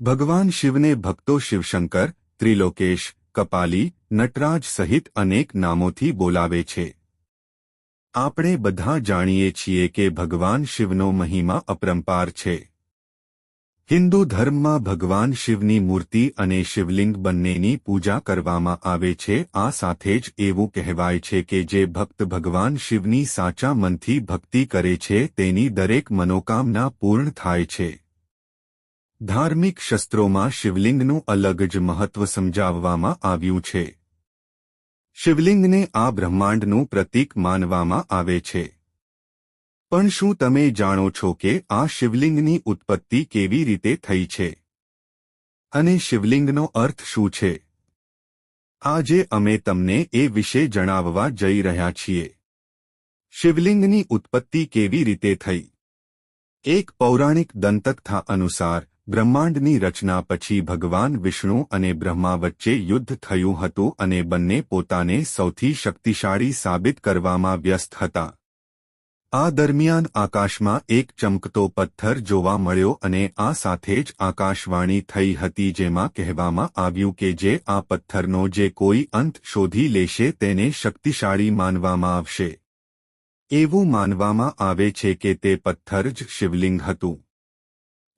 ભગવાન શિવને ભક્તો શિવશંકર, ત્રિલોકેશ, કપાલી, નટરાજ સહિત અનેક નામોથી બોલાવે છે. આપણે બધા જાણીએ છીએ કે ભગવાન શિવનો મહિમા અપરંપાર છે. હિન્દુ ધર્મમાં ભગવાન શિવની મૂર્તિ અને શિવલિંગ બંનેની પૂજા કરવામાં આવે છે. આ સાથે જ એવું કહેવાય છે કે જે ભક્ત ભગવાન શિવની સાચા મનથી ભક્તિ કરે છે તેની દરેક મનોકામના પૂર્ણ થાય છે. ધાર્મિક શસ્ત્રોમાં શિવલિંગનું અલગ જ મહત્વ સમજાવવામાં આવ્યું છે. શિવલિંગને આ બ્રહ્માંડનું પ્રતીક માનવામાં આવે છે. પણ શું તમે જાણો છો કે આ શિવલિંગની ઉત્પત્તિ કેવી રીતે થઈ છે? અને શિવલિંગનો અર્થ શું છે? આજે અમે તમને એ વિશે જણાવવા જઈ રહ્યા છીએ. શિવલિંગની ઉત્પત્તિ કેવી રીતે થઈ? એક પૌરાણિક દંતકથા અનુસાર બ્રહ્માંડની રચના પછી ભગવાન વિષ્ણુ અને બ્રહ્મા વચ્ચે યુદ્ધ થયું હતું અને બંને પોતાને સૌથી શક્તિશાળી સાબિત કરવામાં વ્યસ્ત હતા. આ દરમિયાન આકાશમાં એક ચમકતો પથ્થર જોવા મળ્યો અને આ સાથે જ આકાશવાણી થઈ હતી જેમાં કહેવામાં આવ્યું કે જે આ પથ્થરનો જે કોઈ અંત શોધી લેશે તેને શક્તિશાળી માનવામાં આવશે. એવું માનવામાં આવે છે કે તે પથ્થર જ શિવલિંગ હતું.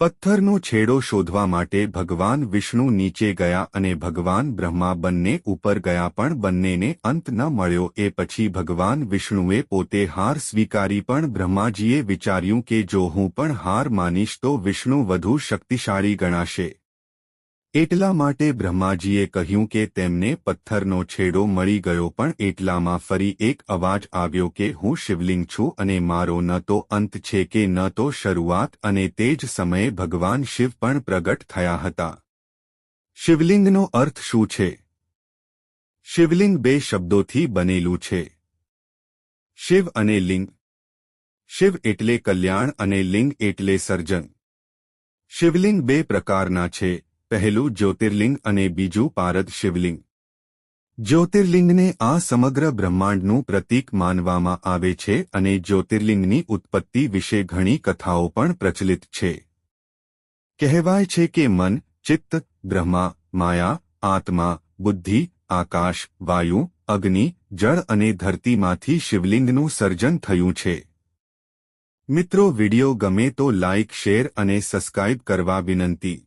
પથ્થરનો છેડો શોધવા માટે ભગવાન વિષ્ણુ નીચે ગયા અને ભગવાન બ્રહ્મા બંને ઉપર ગયા પણ બંનેને અંત ન મળ્યો. એ પછી ભગવાન વિષ્ણુએ પોતે હાર સ્વીકારી પણ બ્રહ્માજીએ વિચાર્યું કે જો હું પણ હાર માનીશ તો વિષ્ણુ વધુ શક્તિશાળી ગણાશે. એટલા માટે બ્રહ્માજીએ કહ્યું કે તેમને પથ્થરનો છેડો મળી ગયો પણ એટલામાં ફરી એક અવાજ આવ્યો કે હું શિવલિંગ છું અને મારો ન તો અંત છે કે ન તો શરૂઆત અને તે જ સમયે ભગવાન શિવ પણ પ્રગટ થયા હતા. શિવલિંગનો અર્થ શું છે? શિવલિંગ બે શબ્દોથી બનેલું છે. શિવ અને લિંગ. શિવ એટલે કલ્યાણ અને લિંગ એટલે સર્જન. શિવલિંગ બે પ્રકારના છે. પહેલું જ્યોતિર્લિંગ અને બીજું પારદ શિવલિંગ. જ્યોતિર્લિંગને આ સમગ્ર બ્રહ્માંડનું પ્રતીક માનવામાં આવે છે અને જ્યોતિર્લિંગની ઉત્પત્તિ વિશે ઘણી કથાઓ પણ પ્રચલિત છે. કહેવાય છે કે મન, ચિત્ત, બ્રહ્મા, માયા, આત્મા, બુદ્ધિ, આકાશ, વાયુ, અગ્નિ, જળ અને ધરતીમાંથી શિવલિંગનું સર્જન થયું છે. મિત્રો વિડિયો ગમે તો લાઇક શેર અને સબસ્ક્રાઇબ કરવા વિનંતી.